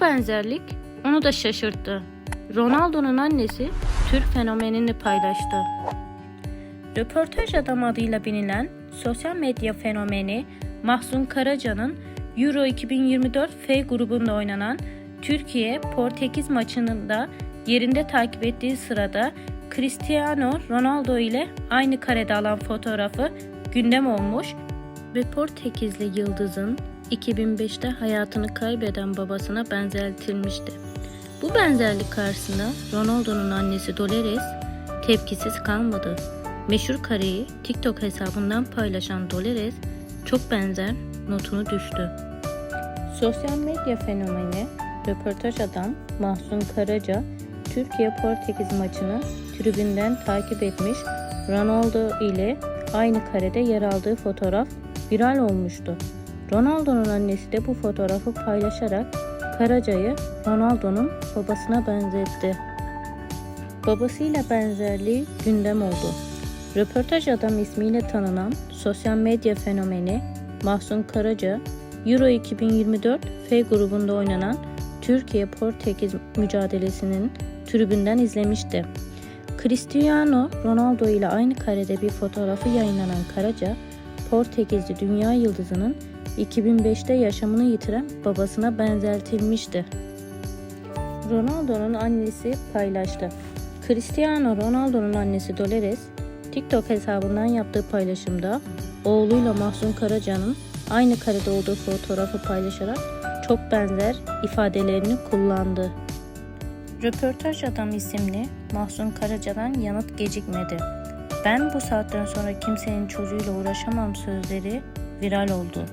benzerlik onu da şaşırttı. Ronaldo'nun annesi Türk fenomenini paylaştı. Röportaj adam adıyla bilinen sosyal medya fenomeni Mahsun Karaca'nın Euro 2024 F grubunda oynanan Türkiye-Portekiz maçının da yerinde takip ettiği sırada Cristiano Ronaldo ile aynı karede alan fotoğrafı gündem olmuş ve Portekizli yıldızın 2005'te hayatını kaybeden babasına benzetilmişti. Bu benzerlik karşısında Ronaldo'nun annesi Dolores tepkisiz kalmadı. Meşhur kareyi TikTok hesabından paylaşan Dolores çok benzer notunu düştü. Sosyal medya fenomeni röportaj adam Mahsun Karaca Türkiye-Portekiz maçını tribünden takip etmiş Ronaldo ile aynı karede yer aldığı fotoğraf viral olmuştu. Ronaldo'nun annesi de bu fotoğrafı paylaşarak Karaca'yı Ronaldo'nun babasına benzetti. Babasıyla benzerliği gündem oldu. Röportaj adam ismiyle tanınan sosyal medya fenomeni Mahsun Karaca, Euro 2024 F grubunda oynanan Türkiye-Portekiz mücadelesinin tribünden izlemişti. Cristiano Ronaldo ile aynı karede bir fotoğrafı yayınlanan Karaca, Portekizli dünya yıldızının 2005'te yaşamını yitiren babasına benzetilmişti. Ronaldo'nun annesi paylaştı. Cristiano Ronaldo'nun annesi Dolores, TikTok hesabından yaptığı paylaşımda oğluyla Mahsun Karaca'nın aynı karede olduğu fotoğrafı paylaşarak çok benzer ifadelerini kullandı. Röportaj Adam isimli Mahsun Karaca'dan yanıt gecikmedi. Ben bu saatten sonra kimsenin çocuğuyla uğraşamam sözleri viral oldu.